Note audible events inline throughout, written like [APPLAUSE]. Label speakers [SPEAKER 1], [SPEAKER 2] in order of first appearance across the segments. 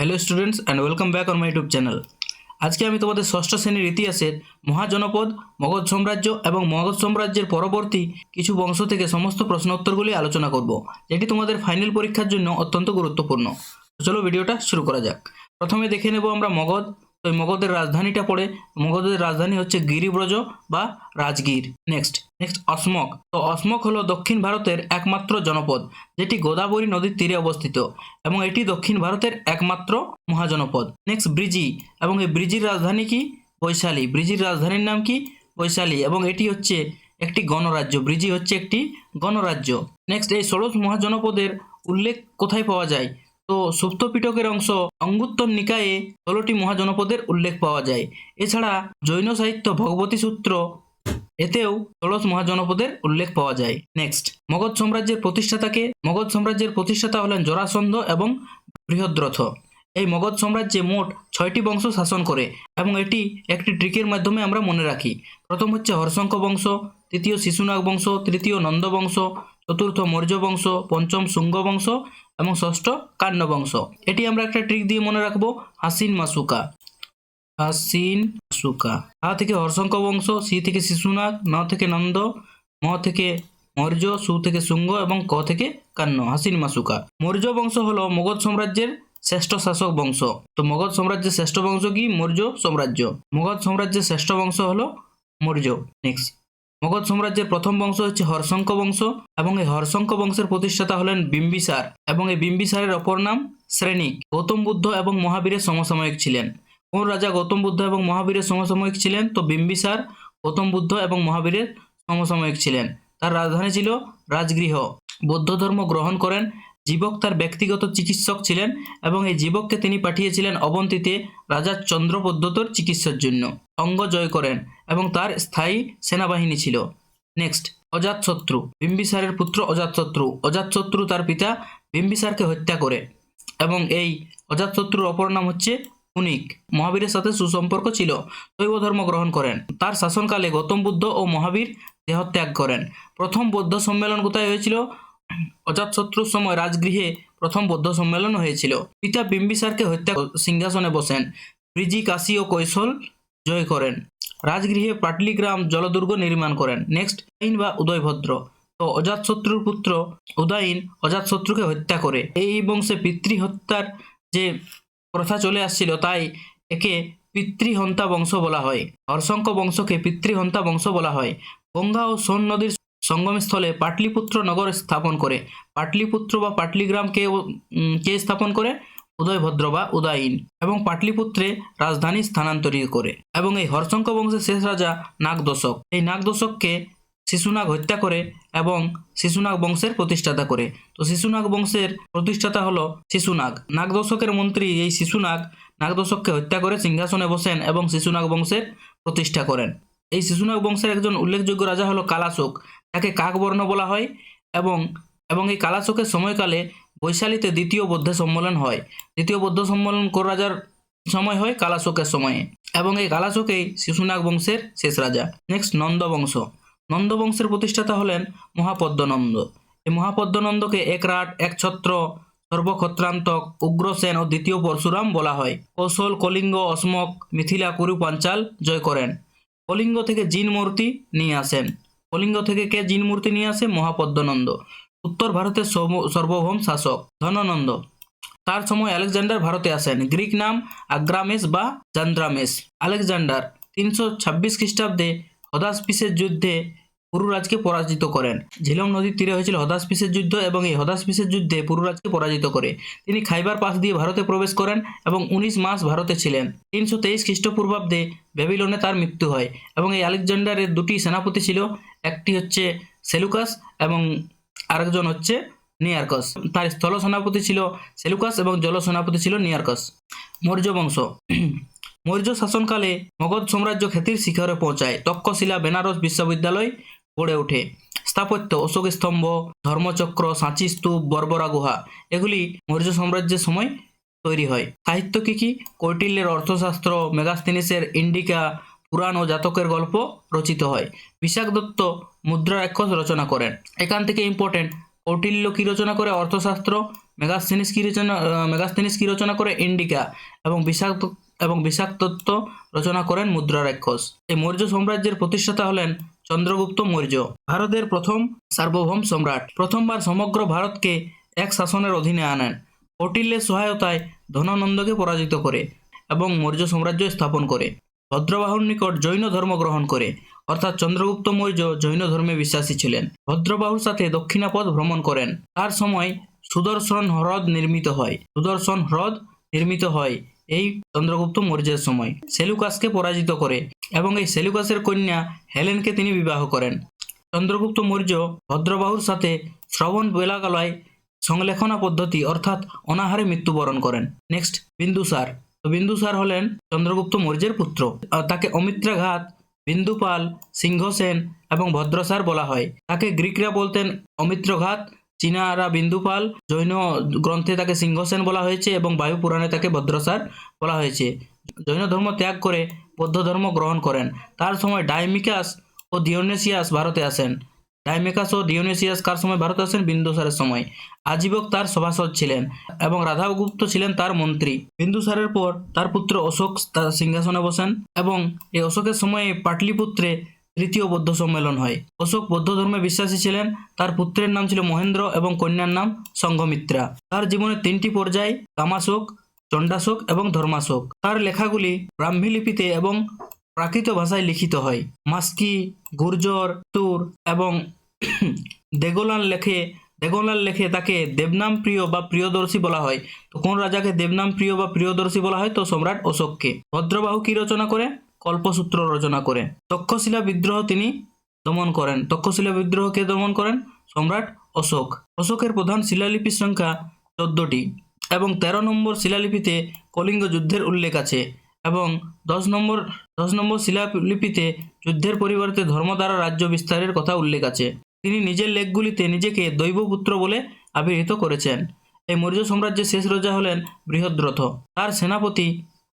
[SPEAKER 1] Hello students and welcome back on my YouTube channel আজকে আমি তোমাদের ষষ্ঠ শ্রেণির ইতিহাসের মহাজনপদ, মগধ সাম্রাজ্য এবং মগধ সাম্রাজ্যের পরবর্তী কিছু বংশ থেকে সমস্ত প্রশ্ন উত্তরগুলি আলোচনা করব, যেটি তোমাদের ফাইনাল পরীক্ষার জন্য অত্যন্ত গুরুত্বপূর্ণ। চলো ভিডিওটা শুরু করা যাক। প্রথমে দেখে নেব আমরা মগধ এই মগধের রাজধানীটা পড়ে। মগধের রাজধানী হচ্ছে গিরিব্রজ বা রাজগীর। নেক্সট নেক্সট অসমক তো অসমক হলো দক্ষিণ ভারতের একমাত্র জনপদ, যেটি গোদাবরী নদীর তীরে অবস্থিত, এবং এটি দক্ষিণ ভারতের একমাত্র মহাজনপদ। নেক্সট ব্রিজি। এবং এই ব্রিজির রাজধানী কি? বৈশালী। ব্রিজির রাজধানীর নাম কি? বৈশালী। এবং এটি হচ্ছে একটি গণরাজ্য। ব্রিজি হচ্ছে একটি গণরাজ্য। নেক্সট এই ষোড়শ মহাজনপদের উল্লেখ কোথায় পাওয়া যায়? তো সুপ্ত পিটকের অংশ অঙ্গুত্তর নিকায়ে ষোলোটি মহাজনপদের উল্লেখ পাওয়া যায়। এছাড়া জৈন সাহিত্য ভগবতী সূত্র এতেও ষোলশ মহাজনপদের উল্লেখ পাওয়া যায়। নেক্সট, মগধ সাম্রাজ্যের প্রতিষ্ঠাতাকে মগধ সাম্রাজ্যের প্রতিষ্ঠাতা হলেন জরাসন্ধ এবং বৃহদ্রথ। এই মগধ সাম্রাজ্যে মোট ছয়টি বংশ শাসন করে এবং এটি একটি ট্রিকের মাধ্যমে আমরা মনে রাখি। প্রথম হচ্ছে হর্ষঙ্ক বংশ, তৃতীয় শিশুনাগ বংশ, তৃতীয় নন্দ বংশ, চতুর্থ মৌর্য বংশ, পঞ্চম শুঙ্গ বংশ এবং ষষ্ঠ কান্য বংশ এটি আমরা একটা ট্রিক দিয়ে মনে রাখব, হাসিন মাসুকা। হাসিন মাসুকা। হা থেকে হর্ষঙ্ক বংশ, সি থেকে শিশুনাগ, ন থেকে নন্দ, ম থেকে মৌর্য, সু থেকে শুঙ্গ এবং ক থেকে কান্ন। হাসিন মাসুকা। মৌর্য বংশ হলো মগধ সাম্রাজ্যের শ্রেষ্ঠ শাসক বংশ। তো মগধ সাম্রাজ্যের শ্রেষ্ঠ বংশ কি? মৌর্য সাম্রাজ্য। মগধ সাম্রাজ্যের শ্রেষ্ঠ বংশ হলো মৌর্য। নেক্সট মগধ সাম্রাজ্যের প্রথম বংশ হচ্ছে হর্ষঙ্ক বংশ এবং এই হর্ষঙ্ক বংশের প্রতিষ্ঠাতা হলেন বিম্বিসার এবং এই বিম্বিসারের অপর নাম শ্রেণি, গৌতম বুদ্ধ এবং মহাবীরের সমসাময়িক ছিলেন। কোন রাজা গৌতম বুদ্ধ এবং মহাবীরের সমসাময়িক ছিলেন? তো বিম্বিসার, গৌতম বুদ্ধ এবং মহাবীরের সমসাময়িক ছিলেন। তার রাজধানী ছিল রাজগৃহ। বৌদ্ধ ধর্ম গ্রহণ করেন জীবক তার ব্যক্তিগত চিকিৎসক ছিলেন এবং এই জীবককে তিনি পাঠিয়েছিলেন অবন্তীতে রাজা চন্দ্রপদ্ধতর চিকিৎসার জন্য। অঙ্গ জয় করেন এবং তার স্থায়ী সেনাবাহিনী ছিল। নেক্সট অজাতশত্রু বিম্বিসারের পুত্র অজাতশত্রু অজাতশত্রু তার পিতা বিম্বিসারকে হত্যা করে এবং এই অজাতশত্রুর অপর নাম হচ্ছে উনিক। মহাবীরের সাথে সুসম্পর্ক ছিল শৈব ধর্ম গ্রহণ করেন। তার শাসনকালে গৌতম বুদ্ধ ও মহাবীর দেহত্যাগ করেন। প্রথম বৌদ্ধ সম্মেলন কোথায় হয়েছিল? অজাতশত্রুর সময় রাজগৃহে প্রথম বৌদ্ধ সম্মেলন হয়েছিল। পিতা বিম্বিসারকে হত্যা সিংহাসনে বসেন। ব্রিজি কাশী ও কৈশল জয় করেন। রাজগৃহে পাটলিগ্রাম জলদুর্গ নির্মাণ করেন। নেক্সট আইন বা উদয়ভদ্র। তো অজাতশত্রুর পুত্র উদয়ন অজাতশত্রুকে হত্যা করে। এই বংশে পিতৃ হত্যার যে প্রথা চলে আসছিল তাই একে পিতৃহন্তা বংশ বলা হয়। হর্ষঙ্ক বংশকে পিতৃহন্তা বংশ বলা হয়। গঙ্গা ও সোন নদীর সঙ্গমস্থলে পাটলিপুত্র নগর স্থাপন করে। পাটলিপুত্র বা পাটলিগ্রাম কে কে স্থাপন করে? উদয়ভদ্র বা উদয়ন। এবং পাটলিপুত্রে রাজধানী স্থানান্তরিত করে। এবং এই হর্ষঙ্ক বংশের শেষ রাজা নাগদশক এই নাগদশককে শিশুনাগ হত্যা করে এবং শিশুনাগ বংশের প্রতিষ্ঠাতা করে। তো শিশুনাগ বংশের প্রতিষ্ঠাতা হলো শিশুনাগ। নাগদশকের মন্ত্রী এই শিশুনাগ নাগদশককে হত্যা করে সিংহাসনে বসেন এবং শিশুনাগ বংশের প্রতিষ্ঠা করেন। এই শিশুনাগ বংশের একজন উল্লেখযোগ্য রাজা হলো কালাশোক। তাকে কাকবর্ণ বলা হয় এবং এবং এই কালাশোকের সময়কালে বৈশালীতে দ্বিতীয় বৌদ্ধ সম্মেলন হয়। দ্বিতীয় বৌদ্ধ সম্মেলন কোন রাজার সময় হয়? কালাশোকের সময়ে। এবং এই কালাশোকেই শিশুনাগ বংশের শেষ রাজা। নেক্সট নন্দ বংশ নন্দ বংশের প্রতিষ্ঠাতা হলেন মহাপদ্মনন্দ। এই মহাপদ্মনন্দকে এক ছত্র, সর্বক্ষত্রান্তক, উগ্রসেন ও দ্বিতীয় পরশুরাম বলা হয়। কৌশল, কলিঙ্গ, অসমক, মিথিলা কুরু পাঞ্চাল জয় করেন। কলিঙ্গ থেকে জিন মূর্তি নিয়ে আসেন। কলিঙ্গ থেকে কে জিন মূর্তি নিয়ে আসে? মহাপদ্মনন্দ। উত্তর ভারতের সর্বভৌম শাসক, ধননন্দ। তার সময় আলেকজান্ডার ভারতে আসেন। গ্রিক নাম আগ্রামেশ বা জান্দ্রামেশ আলেকজান্ডার তিনশো ছাব্বিশ খ্রিস্টাব্দে হদাসপিসের যুদ্ধে পুরুরাজকে পরাজিত করেন। ঝিলম নদীর তীরে হয়েছিল হদাসপিসের যুদ্ধ এবং এই হদাসপিসের যুদ্ধে পুরুরাজকে পরাজিত করে। তিনি খাইবার পাস দিয়ে ভারতে প্রবেশ করেন এবং উনিশ মাস ভারতে ছিলেন। তিনশো তেইশ খ্রিস্টপূর্বাব্দে ব্যাবিলনে তার মৃত্যু হয় এবং এই আলেকজান্ডারের দুটি সেনাপতি ছিল, একটি হচ্ছে সেলুকাস এবং আরেকজন হচ্ছে নিয়ারকস। তার স্থল সেনাপতি ছিল সেলুকাস এবং জল সেনাপতি ছিল নিয়ারকস। মৌর্য বংশ। মৌর্য শাসনকালে মগধ সাম্রাজ্য খ্যাতির শিখরে পৌঁছায়। তক্ষশিলা, বেনারস বিশ্ববিদ্যালয় গড়ে ওঠে। স্থাপত্য অশোক স্তম্ভ ধর্মচক্র সাঁচি স্তূপ বর্বরা গুহা এগুলি মৌর্য সাম্রাজ্যের সময় তৈরি হয়। সাহিত্য কি কি? কৌটিল্যের অর্থশাস্ত্র মেগাস্তিনিসের ইন্ডিকা পুরাণ ও জাতকের গল্প রচিত হয়। বিশাখ দত্ত মুদ্রা রাক্ষস রচনা করেন। এখান থেকে ইম্পর্টেন্ট কৌটিল্য কি রচনা করে? অর্থশাস্ত্র মেগাস্থেনিস কি রচনা আহ, মেগাস্থেনিস কি রচনা করে? ইন্ডিকা এবং বিষাক্ত এবং বিষাক্তত্ব রচনা করেন মুদ্রা রাক্ষস। এই মৌর্য সাম্রাজ্যের প্রতিষ্ঠাতা হলেন চন্দ্রগুপ্ত মৌর্য, ভারতের প্রথম সার্বভৌম সম্রাট। প্রথমবার সমগ্র ভারতকে এক শাসনের অধীনে আনেন। কৌটিল্যের সহায়তায় ধনানন্দকে পরাজিত করে এবং মৌর্য সাম্রাজ্য স্থাপন করে। ভদ্রবাহুর নিকট জৈন ধর্ম গ্রহণ করে। অর্থাৎ চন্দ্রগুপ্ত মৌর্য জৈন ধর্মে বিশ্বাসী ছিলেন। ভদ্রবাহুর সাথে দক্ষিণাপথ ভ্রমণ করেন। তার সময় সুদর্শন হ্রদ নির্মিত হয়। সুদর্শন হ্রদ নির্মিত হয়। এই চন্দ্রগুপ্ত মৌর্যের সময়। সেলুকাসকে পরাজিত করে এবং এই সেলুকাসের কন্যা হেলেনকে তিনি বিবাহ করেন। চন্দ্রগুপ্ত মৌর্য ভদ্রবাহুর সাথে শ্রবণ বেলাকালয় সংলেখনা পদ্ধতি অর্থাৎ অনাহারে মৃত্যুবরণ করেন। নেক্সট বিন্দুসার। তো বিন্দুসার হলেন চন্দ্রগুপ্ত মৌর্যের পুত্র। তাকে অমিত্রাঘাত, বিন্দুপাল, সিংহসেন এবং ভদ্রসার বলা হয়। তাকে গ্রিকরা বলতেন অমিত্রঘাত চীনারা বিন্দুপাল জৈন গ্রন্থে তাকে সিংহসেন বলা হয়েছে এবং বায়ু পুরাণে তাকে ভদ্রসার বলা হয়েছে। জৈন ধর্ম ত্যাগ করে বৌদ্ধ ধর্ম গ্রহণ করেন। তার সময় ডাইমিকাস ও ডিওনেসিয়াস ভারতে আসেন। ডাইমেকাস ও ডিওনেসিয়াস কার সময় ভারতে আসেন? বিন্দুসারের সময়। আজীবক তার সভাসদ ছিলেন এবং রাধাগুপ্ত ছিলেন তার মন্ত্রী। বিন্দুসারের পর তার পুত্র অশোক তার সিংহাসনে বসেন এবং এই অশোকের সময়ে পাটলিপুত্রে তৃতীয় বৌদ্ধ সম্মেলন হয়। অশোক বৌদ্ধ ধর্মে বিশ্বাসী ছিলেন, তার পুত্রের নাম ছিল মহেন্দ্র এবং কন্যার নাম সঙ্ঘমিত্রা। তার জীবনে তিনটি পর্যায় কামাশোক চণ্ডাশোক এবং ধর্মাশোক। তার লেখাগুলি ব্রাহ্মী লিপিতে এবং প্রাকৃত ভাষায় লিখিত হয়। মাস্কি, গুর্জর, তুর এবং [CLEARS THROAT] দেগোলান লেখে দেগোলান লেখে তাকে দেবনাম প্রিয় বা প্রিয়দর্শী বলা হয়। তো কোন রাজাকে দেবনাম প্রিয় বা প্রিয়দর্শী বলা হয়? তো সম্রাট অশোককে। ভদ্রবাহু কি রচনা করে? কল্পসূত্র রচনা করে। তক্ষশিলা বিদ্রোহ তিনি দমন করেন। তক্ষশিলা বিদ্রোহকে দমন করেন? সম্রাট অশোক। অশোকের প্রধান শিলালিপির সংখ্যা চোদ্দটি এবং তেরো নম্বর শিলালিপিতে কলিঙ্গ যুদ্ধের উল্লেখ আছে এবং দশ নম্বর দশ নম্বর শিলালিপিতে যুদ্ধের পরিবর্তে ধর্ম দ্বারা রাজ্য বিস্তারের কথা উল্লেখ আছে। তিনি নিজের লেখগুলিতে নিজেকে দৈবপুত্র বলে আবির্হিত করেছেন। এই মৌর্য সাম্রাজ্যের শেষ রাজা হলেন বৃহদ্রথ। তার সেনাপতি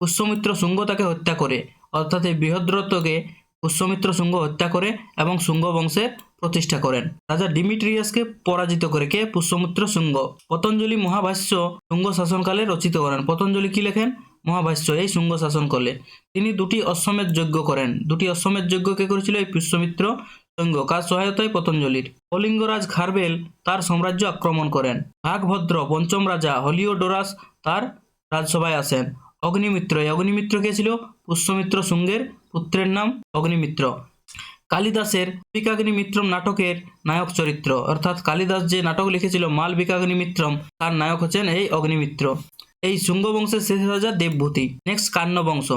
[SPEAKER 1] পুষ্যমিত্র শুঙ্গ তাকে হত্যা করে। অর্থাৎ এই বৃহদ্রথকে পুষ্যমিত্র শুঙ্গ হত্যা করে এবং শুঙ্গ বংশের প্রতিষ্ঠা করেন। রাজা ডিমিট্রিয়াসকে পরাজিত করে কে? পুষ্যমিত্র শুঙ্গ। পতঞ্জলি মহাভাষ্য শুঙ্গ শাসনকালে রচিত করেন। পতঞ্জলি কি লেখেন? মহাভাষ্য, এই শুঙ্গ শাসনকালে তিনি দুটি অশ্বমেধ যজ্ঞ করেন। দুটি অশ্বমেধ যজ্ঞ কে করেছিল? এই পুষ্যমিত্র শুঙ্গ। কার সহায়তায়? পতঞ্জলির। কলিঙ্গরাজ খারবেল তার সাম্রাজ্য আক্রমণ করেন। ভাগভদ্র পঞ্চম রাজা হলিওডোরাস তার রাজসভায় আসেন। অগ্নিমিত্র। এই অগ্নিমিত্র কে ছিল? পুষ্যমিত্র শুঙ্গের পুত্রের নাম অগ্নিমিত্র। কালিদাসের বিকাগ্নি মিত্রম নাটকের নায়ক চরিত্র। অর্থাৎ কালিদাস যে নাটক লিখেছিল, মাল বিকাগ্নি মিত্রম তার নায়ক হচ্ছেন এই অগ্নিমিত্র। এই শুঙ্গ বংশের শেষ রাজা দেবভূতি। নেক্সট কান্ন বংশ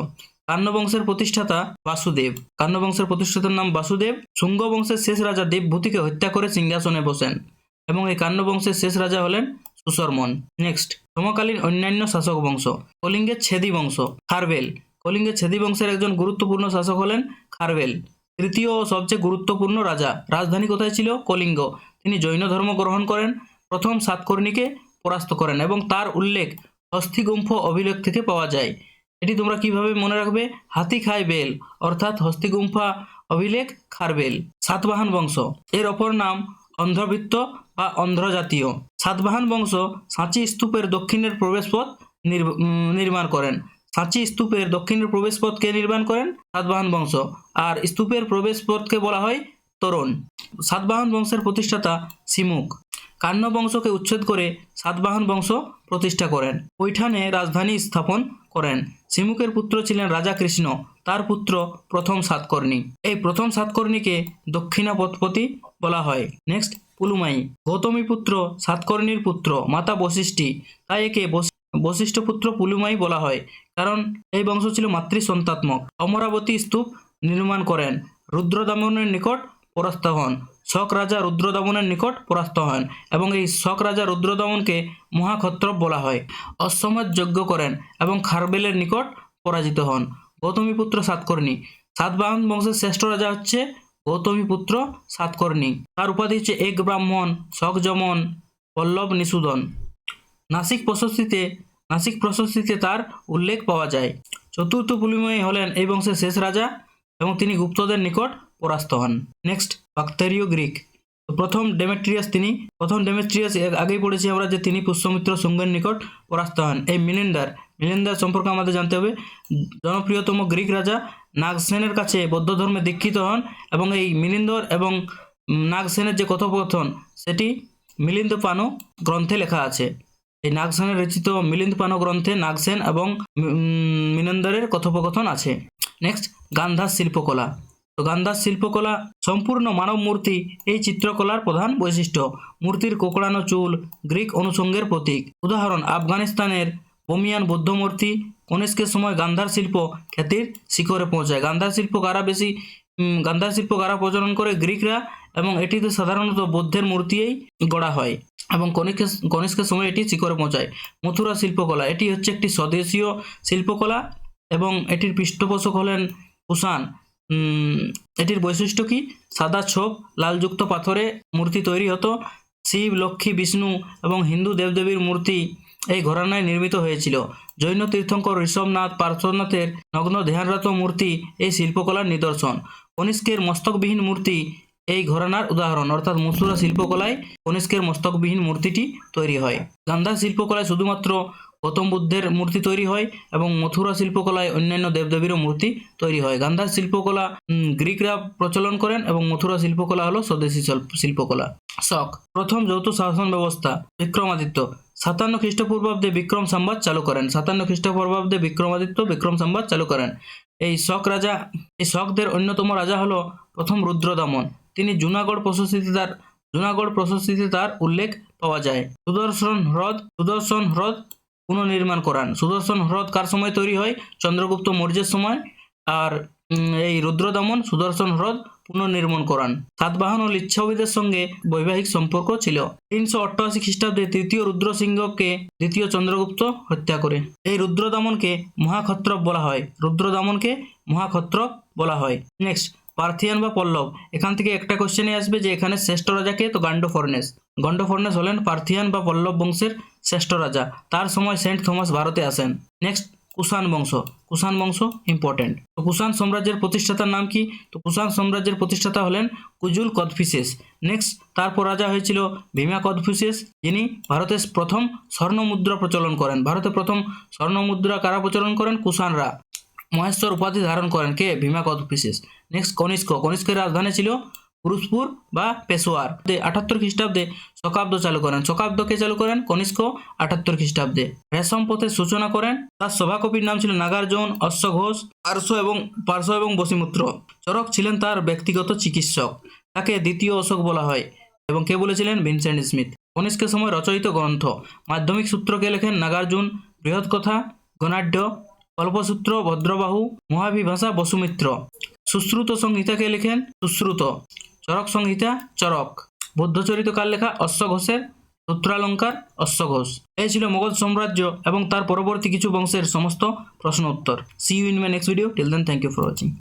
[SPEAKER 1] কান্ন বংশের প্রতিষ্ঠাতা বাসুদেব। কান্ন বংশের প্রতিষ্ঠাতার নাম বাসুদেব। শুঙ্গ বংশের শেষ রাজা দেবভূতিকে হত্যা করে সিংহাসনে বসেন। এবং এই কান্ন বংশের শেষ রাজা হলেন সুশর্মন নেক্সট সমকালীন অন্যান্য শাসক বংশ, কলিঙ্গের ছেদি বংশ, খারবেল। কলিঙ্গের ছেদি বংশের একজন গুরুত্বপূর্ণ শাসক হলেন খারবেল। তৃতীয় ও সবচেয়ে গুরুত্বপূর্ণ রাজা, রাজধানী কোথায় ছিল? কলিঙ্গ। তিনি জৈন ধর্ম গ্রহণ করেন, প্রথম সাতকর্ণীকে পরাস্ত করেন এবং তার উল্লেখ হস্তিগুম্ফ অভিলেখ থেকে পাওয়া যায়। এটি তোমরা কীভাবে মনে রাখবে? হাতি খায় বেল, অর্থাৎ হস্তিগুম্ফা অভিলেখ, খারবেল। সাতবাহন বংশ। এর অপর নাম অন্ধ্রবৃত্ত বা অন্ধ্র জাতীয় সাতবাহন বংশ সাঁচি স্তূপের দক্ষিণের প্রবেশপথ নির্মাণ করেন। সাঁচি স্তূপের দক্ষিণের প্রবেশপথ কে নির্মাণ করেন? সাতবাহন বংশ। আর স্তূপের প্রবেশপথকে বলা হয় তোরণ। সাতবাহন বংশের প্রতিষ্ঠাতা সিমুক। কান্ন বংশকে উচ্ছেদ করে সাতবাহন বংশ প্রতিষ্ঠা করেন। ওইখানে রাজধানী স্থাপন করেন। সিমুকের পুত্র ছিলেন রাজা কৃষ্ণ। তার পুত্র প্রথম সাতকর্ণী। এই প্রথম সাতকর্ণীকে দক্ষিণাপথপতি বলা হয়। নেক্সট। পুলুমাই। গৌতমী পুত্র, সাতকর্ণীর পুত্র, মাতা বশিষ্ঠী। তাই একে বশিষ্ঠ পুত্র পুলুমাই বলা হয়। কারণ এই বংশ ছিল মাতৃ সন্তাত্মক অমরাবতী স্তূপ নির্মাণ করেন। রুদ্রদমনের নিকট পরাস্ত হন। শক রাজা রুদ্রদমনের নিকট পরাস্ত হন এবং এই শক রাজা রুদ্রদমনকে মহাক্ষত্রপ বলা হয়। অশ্বমেধ যজ্ঞ করেন এবং খারবেলের নিকট পরাজিত হন। গৌতমী পুত্র সাতকর্ণী। সাতবাহন বংশের শ্রেষ্ঠ রাজা হচ্ছে গৌতমীপুত্র সাতকর্ণী। তার উপাধি হচ্ছে এক ব্রাহ্মণ যমন, পল্লব নিষূদন নাসিক প্রশস্তিতে নাসিক প্রশস্তিতে তার উল্লেখ পাওয়া যায়। চতুর্থ পুলিময়ী হলেন এই বংশের শেষ রাজা এবং তিনি গুপ্তদের নিকট পরাস্ত হন। নেক্সট বাক্তেরীয় গ্রিক। প্রথম ডেমেট্রিয়াস তিনি প্রথম ডেমেট্রিয়াস আগেই পড়েছি আমরা যে তিনি পুষ্যমিত্র শুঙ্গের নিকট পরাস্ত হন। এই মিলিন্ডার মিলিন্ডার সম্পর্কে আমাদের জানতে হবে। জনপ্রিয়তম গ্রিক রাজা নাগসেনের কাছে বৌদ্ধ ধর্মে দীক্ষিত হন এবং এই মিলিন্দর এবং নাগসেনের যে কথোপকথন সেটি মিলিন্দ পানো গ্রন্থে লেখা আছে। এই নাগসেনের রচিত মিলিন্দ পানো গ্রন্থে নাগসেন এবং উম, কথোপকথন আছে। নেক্সট গান্ধার শিল্পকলা। গান্ধার শিল্পকলা সম্পূর্ণ মানব মূর্তি এই চিত্রকলার প্রধান বৈশিষ্ট্য। মূর্তির কোকড়ানো চুল, গ্রিক অনুষঙ্গের প্রতীক। উদাহরণ, আফগানিস্তানের বমিয়ান বৌদ্ধ মূর্তি কনিষ্কের সময় গান্ধার শিল্প খ্যাতির শিখরে পৌঁছায়। গান্ধার শিল্প কারা বেশি? গান্ধার শিল্প কারা প্রচলন করে? গ্রিকরা এবং এটিতে সাধারণত বৌদ্ধের মূর্তিই গড়া হয় এবং কনিষ্কের কনিষ্কের সময় এটি শিখরে পৌঁছায়। মথুরা শিল্পকলা, এটি হচ্ছে একটি স্বদেশীয় শিল্পকলা এবং এটির পৃষ্ঠপোষক হলেন কুষাণ এটির বৈশিষ্ট্য কি? সাদা ছোপ, লালযুক্ত পাথরে মূর্তি তৈরি হতো। শিব, লক্ষ্মী, বিষ্ণু এবং হিন্দু দেবদেবীর মূর্তি এই ঘরানায় নির্মিত হয়েছিল। জৈন তীর্থঙ্কর ঋষভনাথ পার্শ্বনাথের নগ্ন ধ্যানরত মূর্তি এই শিল্পকলার নিদর্শন। কনিষ্কের মস্তকবিহীন মূর্তি এই ঘরানার উদাহরণ। অর্থাৎ মথুরা শিল্পকলায় কনিষ্কের মস্তকবিহীন মূর্তিটি তৈরি হয়। গান্ধার শিল্পকলায় শুধুমাত্র গৌতম বুদ্ধের মূর্তি তৈরি হয় এবং মথুরা শিল্পকলায় অন্যান্য দেবদেবীরও মূর্তি তৈরি হয়। গান্ধার শিল্পকলা গ্রিকরা প্রচলন করেন এবং মথুরা শিল্পকলা হলো স্বদেশী শিল্প- শিল্পকলা। শক প্রথম যৌথ শাসন ব্যবস্থা, বিক্রমাদিত্য। সাতান্ন খ্রিস্টপূর্বাব্দে বিক্রম সংবাদ চালু করেন। সাতান্ন খ্রিস্টপূর্বাব্দে বিক্রমাদিত্য বিক্রম সংবাদ চালু করেন। এই শক রাজা, এই শকদের অন্যতম রাজা হলো প্রথম রুদ্রদমন। তিনি জুনাগড় প্রশস্তিতে তার, জুনাগড় প্রশস্তিতে তার উল্লেখ পাওয়া যায়। সুদর্শন হ্রদ সুদর্শন হ্রদ পুনর্নির্মাণ করান। সুদর্শন হ্রদ কার সময় তৈরি হয়? চন্দ্রগুপ্ত মৌর্যের সময়। আর এই রুদ্রদমন সুদর্শন হ্রদ পুনর্নির্মাণ করান। সাতবাহন ও লিচ্ছাবিদের সঙ্গে বৈবাহিক সম্পর্ক ছিল। তিনশো অষ্টআশি খ্রিস্টাব্দে তৃতীয় রুদ্রসিংহকে দ্বিতীয় চন্দ্রগুপ্ত হত্যা করে। এই রুদ্রদমনকে মহাক্ষত্রপ বলা হয়। রুদ্রদমনকে মহাক্ষত্রপ বলা হয়। নেক্সট, পার্থিয়ান বা পল্লব। এখান থেকে একটা কোশ্চেনে আসবে যে এখানে শ্রেষ্ঠ রাজাকে তো গান্ড ফর্নেস গন্ড ফর্নেস হলেন পার্থিয়ান বা পল্লব বংশের শ্রেষ্ঠ রাজা। তার সময় সেন্ট থমাস ভারতে আসেন। নেক্সট, কুষাণ বংশ। কুষাণ বংশ ইম্পর্টেন্ট। তো কুষাণ সাম্রাজ্যের প্রতিষ্ঠাতার নাম কি? তো কুষাণ সাম্রাজ্যের প্রতিষ্ঠাতা হলেন কুজুল কদফিসেস নেক্সট, তারপর রাজা হয়েছিল ভীমা কদফিসেস যিনি ভারতের প্রথম স্বর্ণ মুদ্রা প্রচলন করেন। ভারতে প্রথম স্বর্ণ মুদ্রা কারা প্রচলন করেন? কুষাণরা। মহেশ্বর উপাধি ধারণ করেন কে? ভীমা কদফিসেস নেক্সট, কনিষ্ক। কনিষ্কের রাজধানী ছিল পুরুষপুর বা পেশোয়ার। আটাত্তর খ্রিস্টাব্দে শকাব্দ চালু করেন। শকাব্দকে চালু করেন কনিষ্ক আটাত্তর খ্রিস্টাব্দে। রেশম পথের সূচনা করেন। তার সভাকবির নাম ছিল নাগার্জুন, অশ্ব ঘোষ, পার্শ্ব এবং পার্শ্ব এবং বসিমুত্র। চরক ছিলেন তার ব্যক্তিগত চিকিৎসক। তাকে দ্বিতীয় অশোক বলা হয় এবং কে বলেছিলেন? Vincent Smith. কনিষ্কের সময় রচয়িত গ্রন্থ। মাধ্যমিক সূত্রকে লেখেন নাগার্জুন বৃহৎ কথা গণাঢ্য, কল্পসূত্র, ভদ্রবাহু, মহাভিভাষা, বসুমিত্র। সুশ্রুত সংহিতাকে লেখেন সুশ্রুত। চরক সংহিতা, চরক। বৌদ্ধচরিত কার লেখা? অশ্ব ঘোষের। সূত্রালঙ্কার অশ্ব ঘোষ। এই ছিল মোগল সাম্রাজ্য এবং তার পরবর্তী কিছু বংশের সমস্ত প্রশ্ন উত্তর see you in my next video till then thank you for watching